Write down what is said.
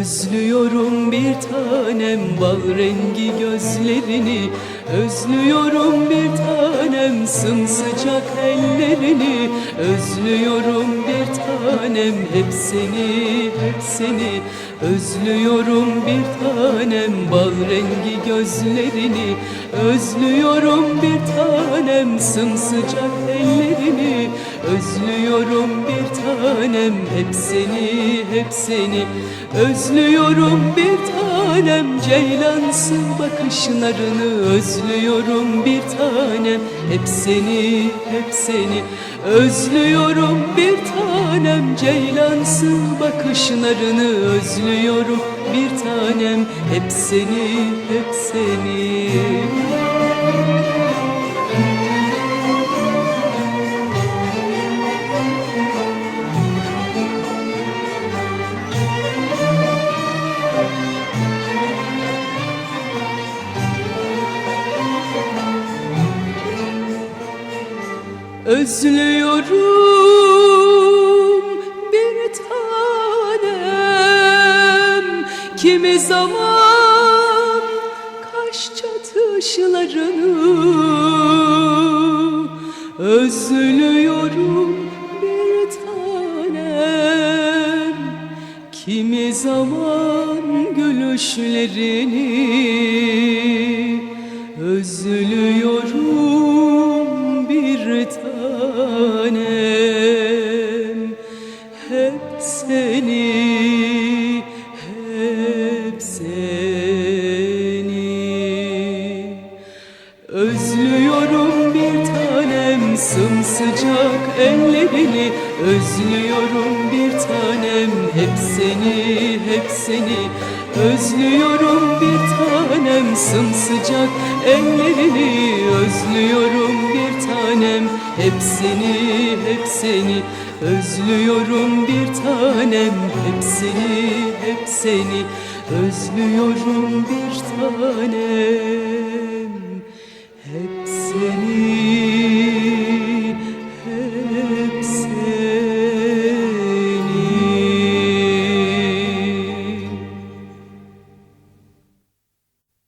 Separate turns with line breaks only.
Özlüyorum bir tanem bal rengi gözlerini. Özlüyorum bir tanem sımsıcak ellerini. Özlüyorum bir tanem hep seni hep seni. Özlüyorum bir tanem bal rengi gözlerini. Özlüyorum bir tanem sımsıcak ellerini. Özlüyorum bir tanem hep seni hep seni. Özlüyorum bir tanem ceylansı bakışlarını. Özlüyorum bir tanem hep seni hep seni. Özlüyorum bir tanem ceylansı bakışlarını. Özlüyorum bir tanem hep seni hep seni. Özlüyorum Kimi zaman kaş çatışlarını Özlüyorum bir tanem. Kimi zaman gülüşlerini Özlüyorum bir tanem. Hep seni, Özlüyorum bir tanem sımsıcak ellerini. Özlüyorum bir tanem hep seni hep seni. Özlüyorum bir tanem sımsıcak ellerini. Özlüyorum bir tanem hep seni hep seni. Özlüyorum bir tanem hep seni hep seni. Özlüyorum bir tanem hep seni